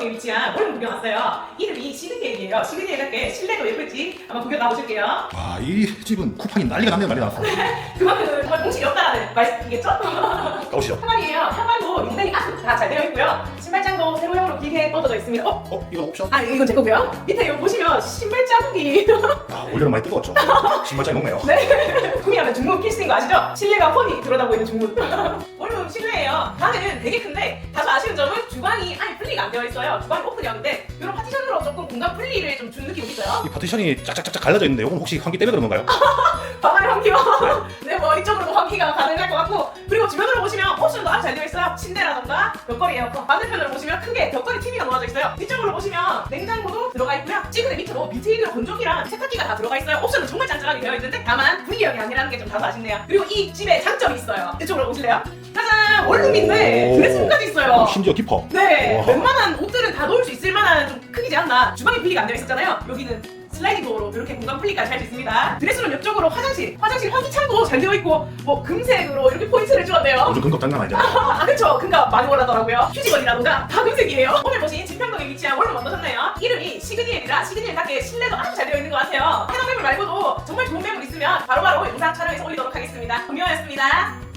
신평동에 위치한 원룸 구경 왔어요. 이름이 시그니엘이에요. 시그니엘답게 실내도 예쁠지 한번 구경 가보실게요. 와, 이 집은 쿠팡이 난리가 났네요, 난리 났어. 그만큼 정말 공식이 없다는 말씀이겠죠? 가보시죠. 현관이에요. 현관도 굉장히 아다잘 되어 있고요. 신발장도 세로형으로 길게 뻗어져 있습니다. 어? 어, 이건 옵션? 아 이건 제 거고요. 밑에 이거 보시면 신발 자국이 아, 올여름 많이 뜨거웠죠. 신발장이 녹네요. 네. 구미하면 중문 필수인 거 아시죠? 실내가 훤히 들여다보고 있는 중문. 원룸 실내예요. 방은 되게 큰데 다소 아쉬운 점은 주방이 아 예 분리가 안 되어 있어요. 주방이 오픈형인데 이런 파티션으로 조금 공간 분리를 좀 준 느낌이 있어요. 이 파티션이 짝짝짝짝 갈라져 있는데 이건 혹시 환기 때문에 그런 건가요? 방 안에 환기와 네, 뭐 이쪽으로도 환기가 가능할 것 같고 그리고 주변으로 보시면 옵션도 아주 잘 되어 있어요. 침대라던가 벽걸이 에어컨 반대편으로 보시면 크게 벽걸이 TV가 놓아져 있어요. 뒤쪽으로 보시면 냉장고도 들어가 있고요. 찌그레 밑으로 비트인으로 건조기랑 세탁기가 다 들어가 있어요. 옵션은 정말 짠짠하게 되어 있는데 다만 분리형이 아니라는 게 좀 다소 아쉽네요. 그리고 이 집에 장점이 있어요. 이쪽으로 보실래요? 짜잔! 원룸인데 오. 드레스룸까지 있어요. 어, 심지어 깊어. 네, 와. 웬만한 옷들은 다 놓을 수 있을 만한 좀 크기지 않나. 주방이 분리가 안 되어 있었잖아요. 여기는 슬라이딩 도어로 이렇게 공간 분리까지 할 수 있습니다. 드레스룸 옆쪽으로 화장실, 화장실 환기창도 잘 되어 있고 뭐 금색으로 이렇게 포인트를 주었네요. 요즘 금값 장난 아니잖아요. 아 그쵸 금값 많이 올랐더라고요 휴지건이라던가 다 금색이에요 오늘 보신 진평동에 위치한 원룸 어떠셨나요? 이름이 시그니엘이라 시그니엘답게 실내도 아주 잘 되어 있는 것 같아요 해당 매물 말고도 정말 좋은 매물 있으면 바로바로 영상 촬영해서 올리도록 하겠습니다 금요였습니다